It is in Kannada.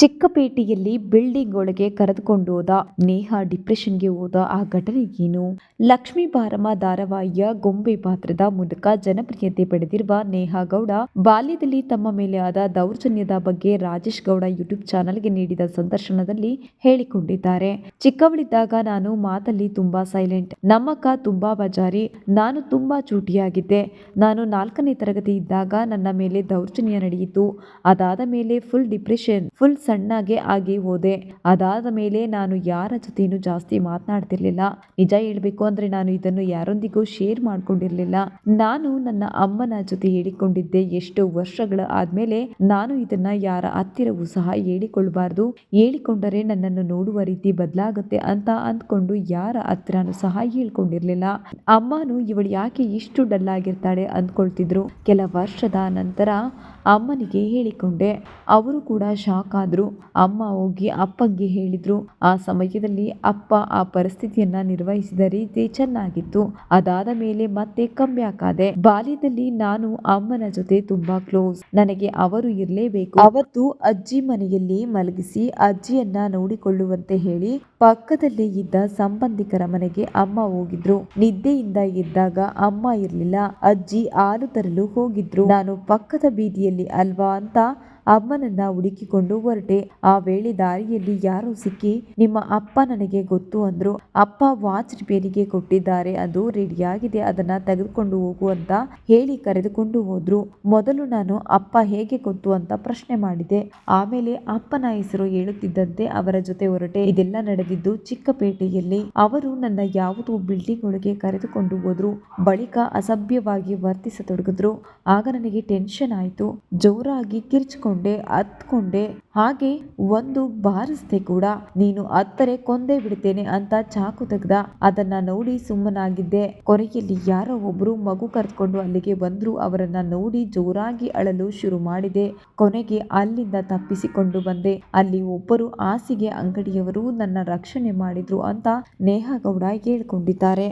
ಚಿಕ್ಕಪೇಟೆಯಲ್ಲಿ ಬಿಲ್ಡಿಂಗ್ ಒಳಗೆ ಕರೆದುಕೊಂಡು ಹೋದ ನೇಹಾ ಡಿಪ್ರೆಷನ್ಗೆ ಹೋದ ಆ ಘಟನೆ ಏನು? ಲಕ್ಷ್ಮೀ ಬಾರಮ್ಮ ಧಾರಾವಾಹಿಯ ಗೊಂಬೆ ಪಾತ್ರದ ಮೂಲಕ ಜನಪ್ರಿಯತೆ ಪಡೆದಿರುವ ನೇಹಾ ಗೌಡ, ಬಾಲ್ಯದಲ್ಲಿ ತಮ್ಮ ಮೇಲೆ ಆದ ದೌರ್ಜನ್ಯದ ಬಗ್ಗೆ ರಾಜೇಶ್ ಗೌಡ ಯೂಟ್ಯೂಬ್ ಚಾನಲ್ಗೆ ನೀಡಿದ ಸಂದರ್ಶನದಲ್ಲಿ ಹೇಳಿಕೊಂಡಿದ್ದಾರೆ. ಚಿಕ್ಕವಳಿದ್ದಾಗ ನಾನು ಮಾತಲ್ಲಿ ತುಂಬಾ ಸೈಲೆಂಟ್, ನಮ್ಮಕ್ಕ ತುಂಬಾ ಬಜಾರಿ, ನಾನು ತುಂಬಾ ಚೂಟಿಯಾಗಿದ್ದೆ. ನಾನು ನಾಲ್ಕನೇ ತರಗತಿ ಇದ್ದಾಗ ನನ್ನ ಮೇಲೆ ದೌರ್ಜನ್ಯ ನಡೆಯಿತು. ಅದಾದ ಮೇಲೆ ಫುಲ್ ಡಿಪ್ರೆಷನ್, ಫುಲ್ ಸಣ್ಣಗೆ ಆಗಿ ಹೋದೆ. ಅದಾದ ಮೇಲೆ ನಾನು ಯಾರ ಜೊತೆನೂ ಜಾಸ್ತಿ ಮಾತನಾಡ್ತಿರ್ಲಿಲ್ಲ. ನಿಜ ಹೇಳ್ಬೇಕು ಅಂದ್ರೆ ನಾನು ಇದನ್ನು ಯಾರೊಂದಿಗೂ ಶೇರ್ ಮಾಡ್ಕೊಂಡಿರ್ಲಿಲ್ಲ. ನಾನು ನನ್ನ ಅಮ್ಮನ ಜೊತೆ ಹೇಳಿಕೊಂಡಿದ್ದೆ ಎಷ್ಟೋ ವರ್ಷಗಳ ಆದ್ಮೇಲೆ ನಾನು ಇದನ್ನ ಯಾರ ಹತ್ತಿರವೂ ಸಹ ಹೇಳಿಕೊಳ್ಬಾರ್ದು ಹೇಳಿಕೊಂಡರೆ ನನ್ನನ್ನು ನೋಡುವ ರೀತಿ ಬದಲಾಗುತ್ತೆ ಅಂತ ಅಂದ್ಕೊಂಡು ಯಾರ ಹತ್ರನೂ ಸಹ ಹೇಳ್ಕೊಂಡಿರ್ಲಿಲ್ಲ. ಅಮ್ಮನು ಇವಳು ಯಾಕೆ ಇಷ್ಟು ಡಲ್ ಆಗಿರ್ತಾಳೆ ಅಂದ್ಕೊಳ್ತಿದ್ರು. ಕೆಲ ವರ್ಷದ ನಂತರ ಅಮ್ಮನಿಗೆ ಹೇಳಿಕೊಂಡೆ. ಅವರು ಕೂಡ ಶಾಕ್ ಆದ್ರು. ಅಮ್ಮ ಹೋಗಿ ಅಪ್ಪಗೆ ಹೇಳಿದ್ರು. ಆ ಸಮಯದಲ್ಲಿ ಅಪ್ಪ ಆ ಪರಿಸ್ಥಿತಿಯನ್ನ ನಿರ್ವಹಿಸಿದ ರೀತಿ ಚೆನ್ನಾಗಿತ್ತು. ಅದಾದ ಮೇಲೆ ಮತ್ತೆ ಕಮ್ಮಿ ಹಾಕಾದೆ ಬಾಲ್ಯದಲ್ಲಿ ನಾನು ಅಮ್ಮನ ಜೊತೆ ತುಂಬಾ ಕ್ಲೋಸ್ ನನಗೆ ಅವರು ಇರಲೇಬೇಕು. ಅವತ್ತು ಅಜ್ಜಿ ಮನೆಯಲ್ಲಿ ಮಲಗಿಸಿ ಅಜ್ಜಿಯನ್ನ ನೋಡಿಕೊಳ್ಳುವಂತೆ ಹೇಳಿ ಪಕ್ಕದಲ್ಲಿ ಇದ್ದ ಸಂಬಂಧಿಕರ ಮನೆಗೆ ಅಮ್ಮ ಹೋಗಿದ್ರು. ನಿದ್ದೆಯಿಂದ ಎದ್ದಾಗ ಅಮ್ಮ ಇರ್ಲಿಲ್ಲ. ಅಜ್ಜಿ ಹಾಲು ತರಲು ಹೋಗಿದ್ರು. ನಾನು ಪಕ್ಕದ ಬೀದಿಯಲ್ಲಿ ಅಲ್ವಾ ಅಂತ ಅಮ್ಮನನ್ನ ಹುಡುಕಿಕೊಂಡು ಹೊರಟೆ. ಆ ವೇಳೆ ದಾರಿಯಲ್ಲಿ ಯಾರೋ ಸಿಕ್ಕಿ, ನಿಮ್ಮ ಅಪ್ಪ ನನಗೆ ಗೊತ್ತು ಅಂದ್ರು. ಅಪ್ಪ ವಾಚ್ ರಿಪೇರಿಗೆ ಕೊಟ್ಟಿದ್ದಾರೆ. ಅದು ರೆಡಿಯಾಗಿದೆ. ಅದನ್ನ ತೆಗೆದುಕೊಂಡು ಹೋಗು ಅಂತ ಹೇಳಿ ಕರೆದುಕೊಂಡು ಹೋದ್ರು. ಮೊದಲು ನಾನು, ಅಪ್ಪ ಹೇಗೆ ಗೊತ್ತು ಅಂತ ಪ್ರಶ್ನೆ ಮಾಡಿದೆ. ಆಮೇಲೆ ಅಪ್ಪನ ಹೆಸರು ಹೇಳುತ್ತಿದ್ದಂತೆ ಅವರ ಜೊತೆ ಹೊರಟೆ. ಇದೆಲ್ಲ ನಡೆದಿದ್ದು ಚಿಕ್ಕಪೇಟೆಯಲ್ಲಿ. ಅವರು ನನ್ನ ಯಾವುದೋ ಬಿಲ್ಡಿಂಗ್ ಒಳಗೆ ಕರೆದುಕೊಂಡು ಹೋದ್ರು. ಬಳಿಕ ಅಸಭ್ಯವಾಗಿ ವರ್ತಿಸತೊಡಗಿದ್ರು. ಆಗ ನನಗೆ ಟೆನ್ಷನ್ ಆಯಿತು. ಜೋರಾಗಿ ಕಿರ್ಚ್ಕೊಂಡೆ ಹತ್ಕೊಂಡೆ ಹಾಗೆ ಒಂದು ಬಾರಿಸ್ದೆ ಕೂಡ, ನೀನು ಹತ್ತರೆ ಕೊಂದೇ ಬಿಡ್ತೇನೆ ಅಂತ ಚಾಕು ತೆಗ್ದ ಅದನ್ನ ನೋಡಿ ಸುಮ್ಮನಾಗಿದ್ದೆ. ಕೊನೆಯಲ್ಲಿ ಯಾರೋ ಒಬ್ರು ಮಗು ಕರೆದುಕೊಂಡು ಅಲ್ಲಿಗೆ ಬಂದ್ರು. ಅವರನ್ನ ನೋಡಿ ಜೋರಾಗಿ ಅಳಲು ಶುರು ಮಾಡಿದೆ. ಕೊನೆಗೆ ಅಲ್ಲಿಂದ ತಪ್ಪಿಸಿಕೊಂಡು ಬಂದೆ. ಅಲ್ಲಿ ಒಬ್ಬರು ಹಾಸಿಗೆ ಅಂಗಡಿಯವರು ನನ್ನ ರಕ್ಷಣೆ ಮಾಡಿದ್ರು ಅಂತ ನೇಹಾ ಗೌಡ ಹೇಳ್ಕೊಂಡಿದ್ದಾರೆ.